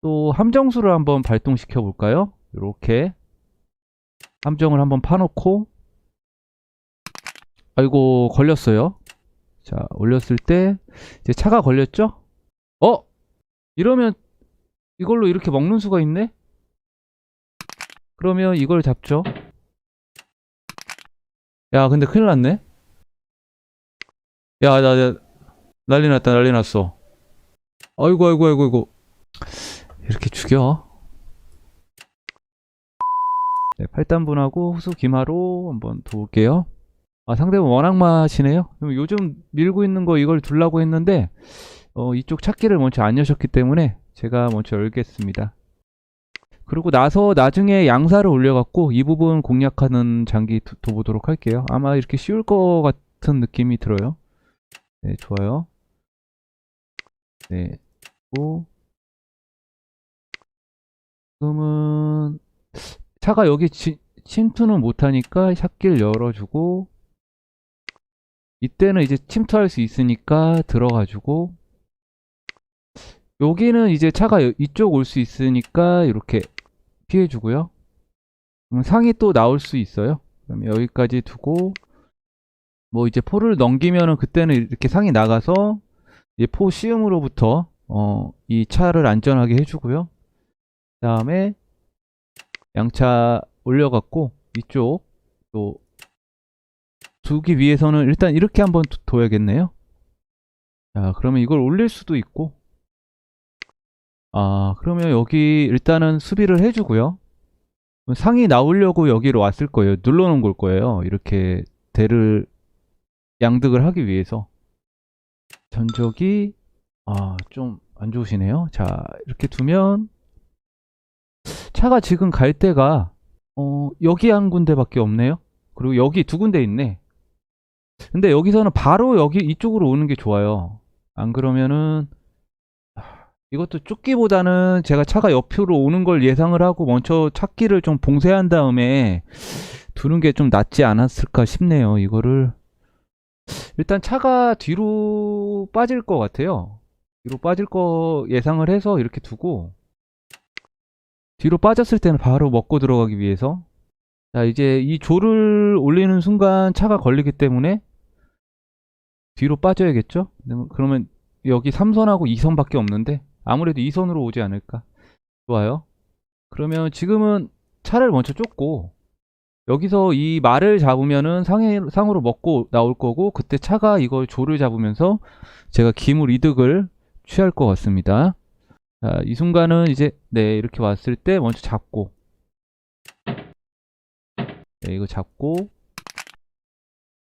또 함정수를 한번 발동시켜 볼까요? 이렇게 함정을 한번 파놓고 아이고 걸렸어요. 자 올렸을 때 이제 차가 걸렸죠? 어? 이러면 이걸로 이렇게 먹는 수가 있네? 그러면 이걸 잡죠. 야 근데 큰일 났네. 야, 나, 나 난리 났다, 난리 났어. 아이고, 아이고, 아이고, 아이고. 이렇게 죽여. 네, 팔단분하고 후수 기마로 한번 도울게요. 아, 상대분 워낙 마시네요. 요즘 밀고 있는 거 이걸 둘라고 했는데, 어, 이쪽 찾기를 먼저 안 여셨기 때문에 제가 먼저 열겠습니다. 그리고 나서 나중에 양사를 올려갖고 이 부분 공략하는 장기 도, 도보도록 할게요. 아마 이렇게 쉬울 것 같은 느낌이 들어요. 네, 좋아요. 네, 고 지금은 차가 여기 지- 침투는 못하니까 샷길 열어주고 이때는 이제 침투할 수 있으니까 들어가지고 여기는 이제 차가 여- 이쪽 올 수 있으니까 이렇게 피해주고요. 상이 또 나올 수 있어요. 그럼 여기까지 두고 뭐 이제 포를 넘기면은 그때는 이렇게 상이 나가서 포 시음으로부터 어, 이 차를 안전하게 해주고요. 다음에 양차 올려갖고 이쪽 또 두기 위해서는 일단 이렇게 한번 두- 둬야겠네요. 자, 그러면 이걸 올릴 수도 있고 아, 그러면 여기 일단은 수비를 해주고요. 상이 나오려고 여기로 왔을 거예요. 눌러놓은 걸 거예요. 이렇게 대를 양득을 하기 위해서 전적이 아, 좀 안 좋으시네요. 자, 이렇게 두면 차가 지금 갈 데가 어, 여기 한 군데밖에 없네요. 그리고 여기 두 군데 있네. 근데 여기서는 바로 여기 이쪽으로 오는 게 좋아요. 안 그러면은 아, 이것도 쫓기보다는 제가 차가 옆으로 오는 걸 예상을 하고 먼저 찾기를 좀 봉쇄한 다음에 두는 게 좀 낫지 않았을까 싶네요. 이거를 일단 차가 뒤로 빠질 것 같아요. 뒤로 빠질 거 예상을 해서 이렇게 두고 뒤로 빠졌을 때는 바로 먹고 들어가기 위해서 자 이제 이 조를 올리는 순간 차가 걸리기 때문에 뒤로 빠져야겠죠? 그러면 여기 3선하고 2선밖에 없는데 아무래도 2선으로 오지 않을까 좋아요 그러면 지금은 차를 먼저 쫓고 여기서 이 말을 잡으면은 상해, 상으로 먹고 나올 거고 그때 차가 이걸 조를 잡으면서 제가 기물 이득을 취할 것 같습니다. 자, 이 순간은 이제 네 이렇게 왔을 때 먼저 잡고 네, 이거 잡고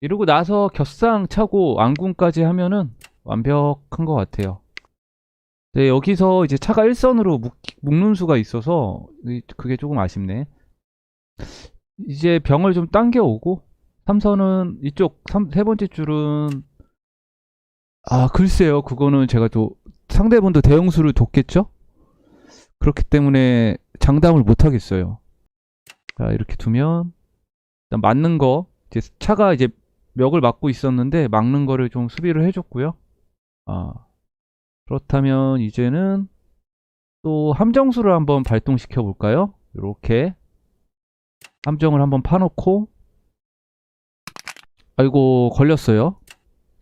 이러고 나서 겹상 차고 안군까지 하면은 완벽한 것 같아요. 네, 여기서 이제 차가 일선으로 묶, 묶는 수가 있어서 이- 그게 조금 아쉽네. 이제 병을 좀 당겨오고 삼선은 이쪽 삼, 세 번째 줄은 아 글쎄요 그거는 제가 또 상대분도 대형수를 뒀겠죠? 그렇기 때문에 장담을 못 하겠어요. 자 이렇게 두면 일단 맞는 거 이제 차가 이제 멱을 막고 있었는데 막는 거를 좀 수비를 해줬고요. 아 그렇다면 이제는 또 함정수를 한번 발동시켜 볼까요? 이렇게 함정을 한번 파놓고 아이고 걸렸어요.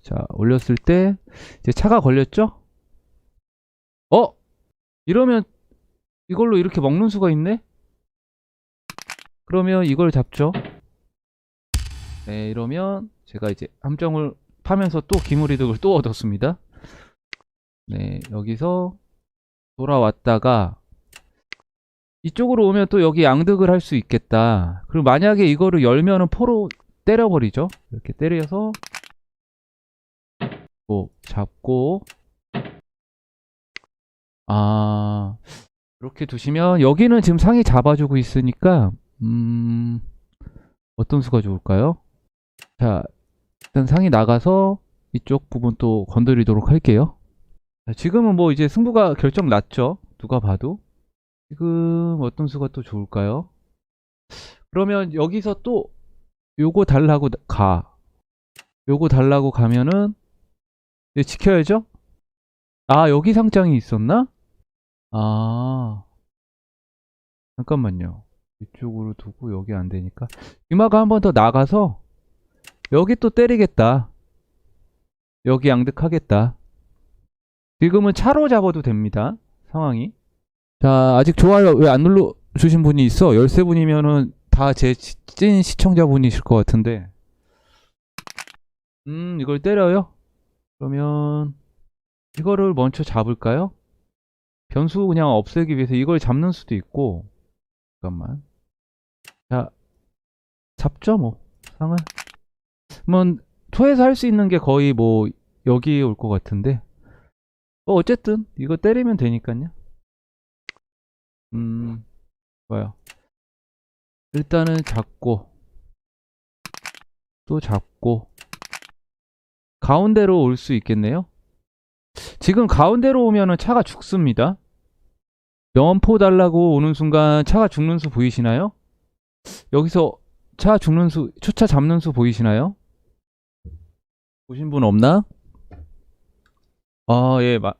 자 올렸을 때 이제 차가 걸렸죠 어 이러면 이걸로 이렇게 먹는 수가 있네 그러면 이걸 잡죠 네 이러면 제가 이제 함정을 파면서 또 기물이득을 또 얻었습니다 네 여기서 돌아왔다가 이쪽으로 오면 또 여기 양득을 할 수 있겠다. 그리고 만약에 이거를 열면은 포로 때려버리죠. 이렇게 때려서 뭐 잡고 아 이렇게 두시면 여기는 지금 상이 잡아주고 있으니까 음 어떤 수가 좋을까요? 자 일단 상이 나가서 이쪽 부분 또 건드리도록 할게요. 자, 지금은 뭐 이제 승부가 결정 났죠. 누가 봐도. 지금 어떤 수가 또 좋을까요? 그러면 여기서 또 요거 달라고 가. 요거 달라고 가면은 지켜야죠? 아, 여기 상장이 있었나? 아, 잠깐만요. 이쪽으로 두고 여기 안 되니까. 이마가 한 번 더 나가서 여기 또 때리겠다. 여기 양득하겠다. 지금은 차로 잡아도 됩니다. 상황이. 자, 아직 좋아요 왜 안 눌러 주신 분이 있어? 13분이면은 다 제 찐 시청자분이실 것 같은데. 음, 이걸 때려요? 그러면 이거를 먼저 잡을까요? 변수 그냥 없애기 위해서 이걸 잡는 수도 있고. 잠깐만. 자 잡죠 뭐. 상을 그러면 토에서 할 수 있는 게 거의 뭐 여기에 올 것 같은데. 뭐 어쨌든 이거 때리면 되니까요. 음 좋아요. 일단은 잡고. 또 잡고. 가운데로 올 수 있겠네요. 지금 가운데로 오면은 차가 죽습니다. 명언포 달라고 오는 순간 차가 죽는 수 보이시나요? 여기서 차 죽는 수, 초차 잡는 수 보이시나요? 보신 분 없나? 아, 예, 마,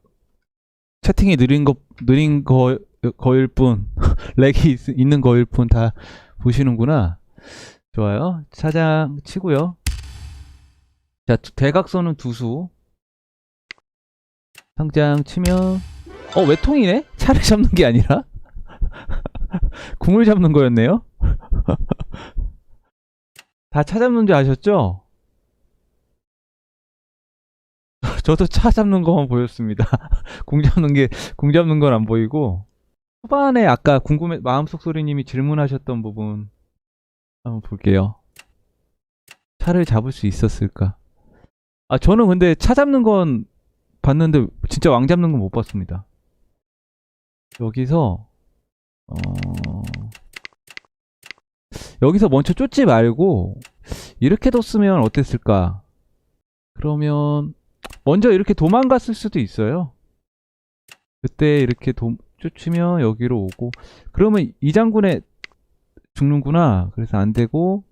채팅이 느린 거, 느린 거, 거일 뿐, 렉이 있, 있는 거일 뿐 다 보시는구나. 좋아요. 차장 치고요. 자, 대각선은 두 수. 상장 치면 어 외통이네? 차를 잡는 게 아니라 궁을 잡는 거였네요 다 차 잡는 줄 아셨죠? 저도 차 잡는 것만 보였습니다 궁 잡는 게 궁 잡는 건 안 보이고 초반에 아까 궁금해 마음속 소리님이 질문하셨던 부분 한번 볼게요 차를 잡을 수 있었을까 아 저는 근데 차 잡는 건 봤는데 진짜 왕 잡는 건 못 봤습니다. 여기서 어... 여기서 먼저 쫓지 말고 이렇게 뒀으면 어땠을까? 그러면 먼저 이렇게 도망갔을 수도 있어요. 그때 이렇게 도, 쫓으면 여기로 오고 그러면 이 장군에 죽는구나. 그래서 안 되고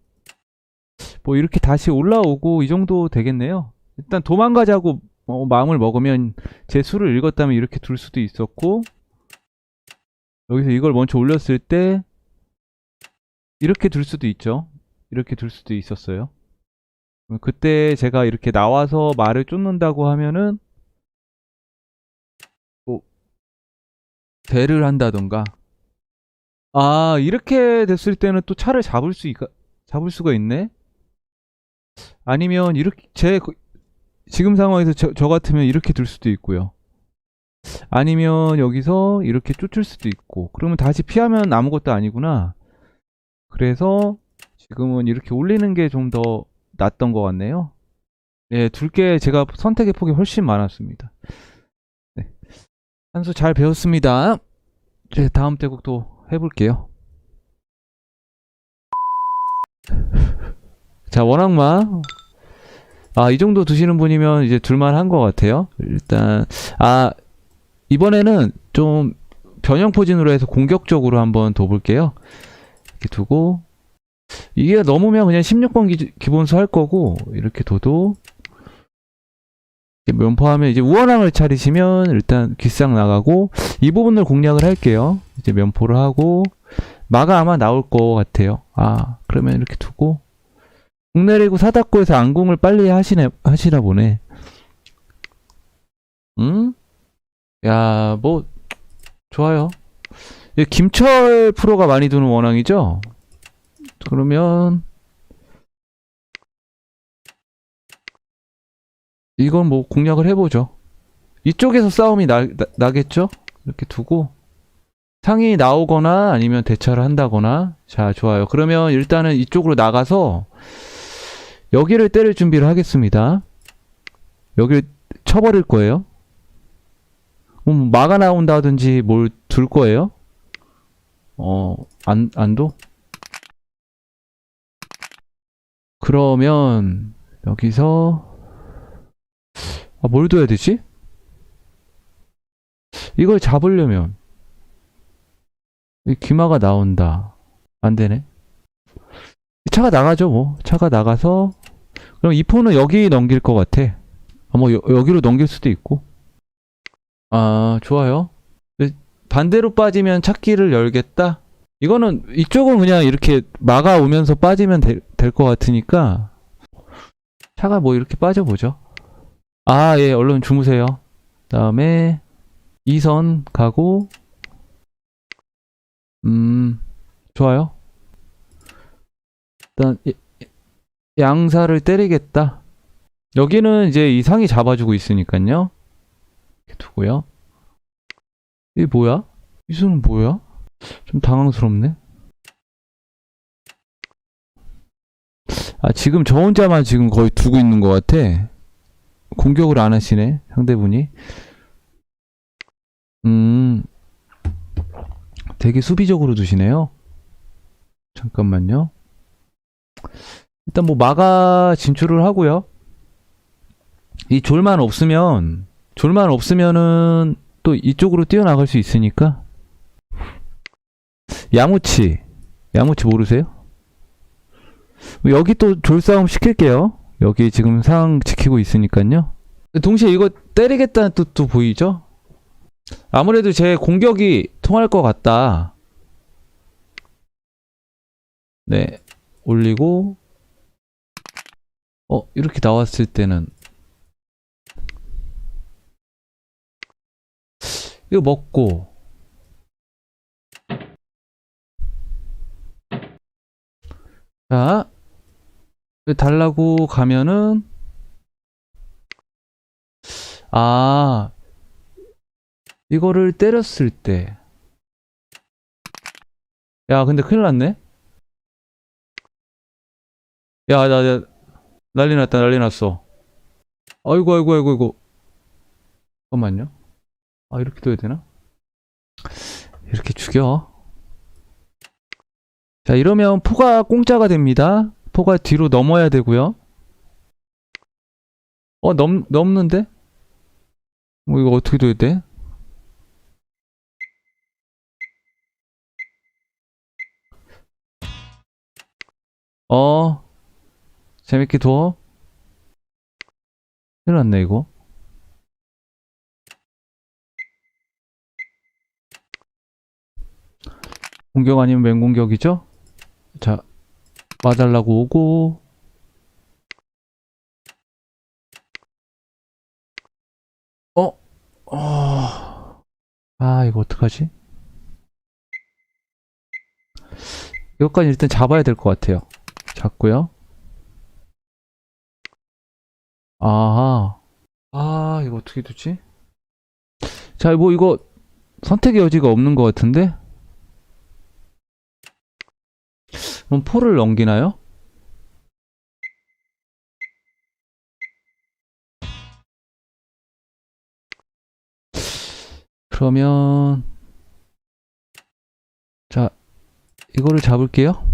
뭐 이렇게 다시 올라오고 이 정도 되겠네요. 일단 도망가자고 어, 마음을 먹으면 제 수를 읽었다면 이렇게 둘 수도 있었고 여기서 이걸 먼저 올렸을 때 이렇게 둘 수도 있죠. 이렇게 둘 수도 있었어요. 그때 제가 이렇게 나와서 말을 쫓는다고 하면은 뭐 대를 한다던가 아 이렇게 됐을 때는 또 차를 잡을 수 있, 잡을 수가 있네. 아니면 이렇게 제 지금 상황에서 저, 저 같으면 이렇게 둘 수도 있고요. 아니면 여기서 이렇게 쫓을 수도 있고 그러면 다시 피하면 아무것도 아니구나. 그래서 지금은 이렇게 올리는 게 좀 더 낫던 것 같네요. 네, 둘게 제가 선택의 폭이 훨씬 많았습니다. 네. 한수 잘 배웠습니다. 이제 다음 대국 또 해볼게요. 자, 원악마 아, 이 정도 두시는 분이면 이제 둘만 한 것 같아요. 일단, 아, 이번에는 좀 변형 포진으로 해서 공격적으로 한번 둬볼게요. 이렇게 두고, 이게 넘으면 그냥 16번 기, 기본수 할 거고, 이렇게 둬도, 면포하면 이제 우원항을 차리시면 일단 귀싹 나가고, 이 부분을 공략을 할게요. 이제 면포를 하고, 마가 아마 나올 것 같아요. 아, 그러면 이렇게 두고, 국 내리고 사다코에서 안궁을 빨리 하시네, 하시나 보네. 응? 야, 뭐, 좋아요. 이 김철 프로가 많이 두는 원앙이죠? 그러면, 이건 뭐 공략을 해보죠. 이쪽에서 싸움이 나, 나, 나 겠죠? 이렇게 두고, 상이 나오거나 아니면 대처를 한다거나, 자, 좋아요. 그러면 일단은 이쪽으로 나가서, 여기를 때릴 준비를 하겠습니다. 여기를 쳐버릴 거예요. 음, 마가 나온다든지 뭘 둘 거예요. 어, 안, 안도? 그러면, 여기서, 아, 뭘 둬야 되지? 이걸 잡으려면, 이 귀마가 나온다. 안 되네. 차가 나가죠, 뭐. 차가 나가서, 그럼 이 포는 여기 넘길 것 같아. 아, 뭐, 여, 여기로 넘길 수도 있고. 아, 좋아요. 반대로 빠지면 찾기를 열겠다? 이거는 이쪽은 그냥 이렇게 막아오면서 빠지면 될 것 같으니까 차가 뭐 이렇게 빠져보죠. 아, 예, 얼른 주무세요. 다음에 2선 가고 음, 좋아요. 일단 이- 양사를 때리겠다. 여기는 이제 이 상이 잡아주고 있으니까요. 두고요. 이게 뭐야? 이 수는 뭐야? 좀 당황스럽네. 아, 지금 저 혼자만 지금 거의 두고 있는 것 같아. 공격을 안 하시네, 상대분이. 음, 되게 수비적으로 두시네요. 잠깐만요. 일단 뭐 마가 진출을 하고요. 이 졸만 없으면, 졸만 없으면은 또 이쪽으로 뛰어나갈 수 있으니까. 야무치. 야무치 모르세요? 여기 또 졸싸움 시킬게요. 여기 지금 상황 지키고 있으니까요. 동시에 이거 때리겠다는 뜻도 보이죠? 아무래도 제 공격이 통할 것 같다. 네. 올리고, 어, 이렇게 나왔을 때는, 이거 먹고, 자, 달라고 가면은, 아, 이거를 때렸을 때. 야, 근데 큰일 났네? 야, 나, 나, 난리 났다, 난리 났어. 아이고, 아이고, 아이고, 아이고. 잠깐만요. 아, 이렇게 둬야 되나? 이렇게 죽여. 자, 이러면 포가 공짜가 됩니다. 포가 뒤로 넘어야 되고요. 어, 넘, 넘는데? 뭐, 이거 어떻게 둬야 돼? 어, 재밌게 둬. 큰일 났네, 이거. 공격 아니면 맹공격이죠? 자, 와달라고 오고. 어? 어... 아, 이거 어떡하지? 이것까지 일단 잡아야 될 것 같아요. 잡고요. 아하. 아, 이거 어떻게 두지? 자, 뭐 이거 선택의 여지가 없는 것 같은데? 그럼 포를 넘기나요? 그러면 자 이거를 잡을게요.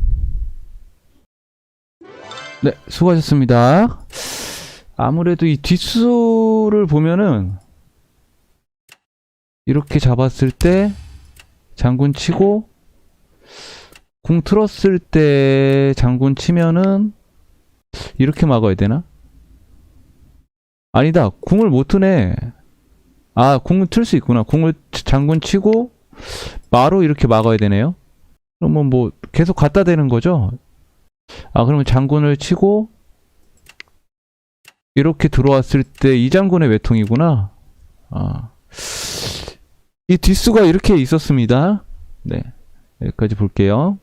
네, 수고하셨습니다. 아무래도 이 뒷수를 보면은 이렇게 잡았을 때 장군 치고 궁 틀었을 때 장군 치면은 이렇게 막아야 되나? 아니다. 궁을 못 트네. 아, 궁을 틀 수 있구나. 궁을 장군 치고 마로 이렇게 막아야 되네요. 그러면 뭐 계속 갖다 대는 거죠? 아, 그러면 장군을 치고 이렇게 들어왔을 때 이 장군의 외통이구나. 아. 이 뒷수가 이렇게 있었습니다. 네. 여기까지 볼게요.